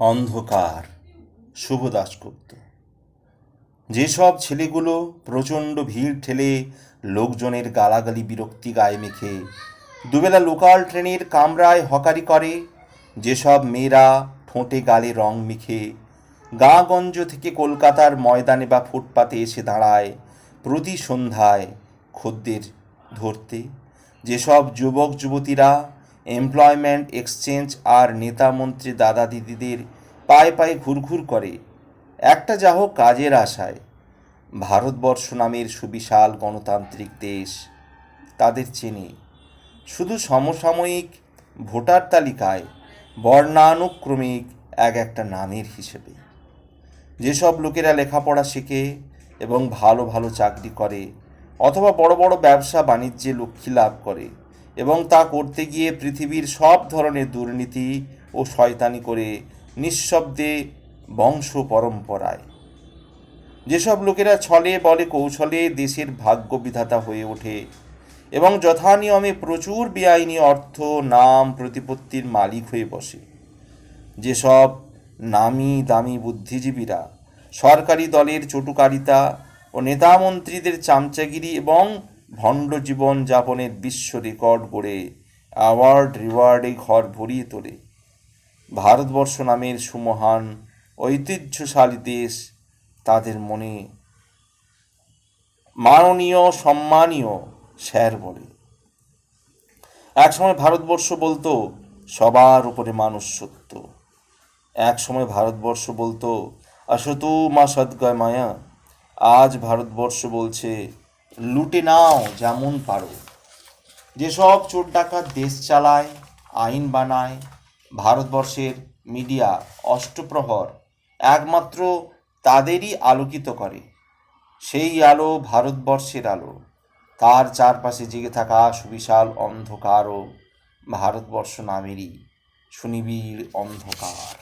অন্ধকার। শুভ দাশগুপ্ত। যেসব ছেলেগুলো প্রচণ্ড ভিড় ঠেলে লোকজনের গালাগালি, বিরক্তি গায়ে মেখে দুবেলা লোকাল ট্রেনের কামরায় হকারি করে, যেসব মেয়েরা ঠোঁটে গালে রং মেখে গাঁগঞ্জ থেকে কলকাতার ময়দানে বা ফুটপাতে এসে দাঁড়ায় প্রতি সন্ধ্যায় খদ্দের ধরতে, যেসব যুবক যুবতীরা এমপ্লয়মেন্ট এক্সচেঞ্জ আর নেতা মন্ত্রী দাদা দিদিদের পায়ে পায়ে ঘুরঘুর করে। একটা যা হোক কাজের আশায়। ভারতবর্ষ নামের সুবিশাল গণতান্ত্রিক দেশ। তাদের চেনে শুধু সমসাময়িক ভোটার তালিকায় বর্ণানুক্রমিক এক একটা নামের হিসেবে। যেসব লোকেরা লেখাপড়া শেখে এবং ভালো ভালো চাকরি করে অথবা বড় বড় ব্যবসা বাণিজ্যে লক্ষ্মী লাভ করে এবং তা করতে গিয়ে পৃথিবীর সব ধরনের দুর্নীতি ও শয়তানি করে নিঃশব্দে বংশ পরম্পরায়। যেসব লোকেরা ছলে, বলে, কৌশলে দেশের ভাগ্য বিধাতা হয়ে ওঠে এবং যথানিয়মে প্রচুর বেআইনি অর্থ, নাম, প্রতিপত্তির মালিক হয়ে বসে। যেসব নামি দামি বুদ্ধিজীবীরা, সরকারি দলের চটুকারিতা ও নেতামন্ত্রীদের চামচাগিরি এবং ভণ্ড জীবন যাপনের বিশ্ব রেকর্ড গড়ে, অ্যাওয়ার্ড রিওয়ার্ডে ঘর ভরিয়ে তোলে। ভারতবর্ষ নামের সুমহান, ঐতিহ্যশালী দেশ তাদের মনে মাননীয়, সম্মানীয় স্যার বলে। একসময় ভারতবর্ষ বলতো, সবার উপরে মানুষ সত্য। এক সময় ভারতবর্ষ বলতো আসতু মা সদ্গয় মায়া। আজ ভারতবর্ষ বলছে লুটে নাও যেমন পারো। যেসব চোর ডাকাত দেশ চালায়, আইন বানায়, ভারতবর্ষের মিডিয়া অষ্টপ্রহর একমাত্র তাদেরই আলোকিত করে। সেই আলো ভারতবর্ষের আলো। তার চারপাশে জেগে থাকা সুবিশাল অন্ধকারও ভারতবর্ষ নামেরই সুনিবিড় অন্ধকার।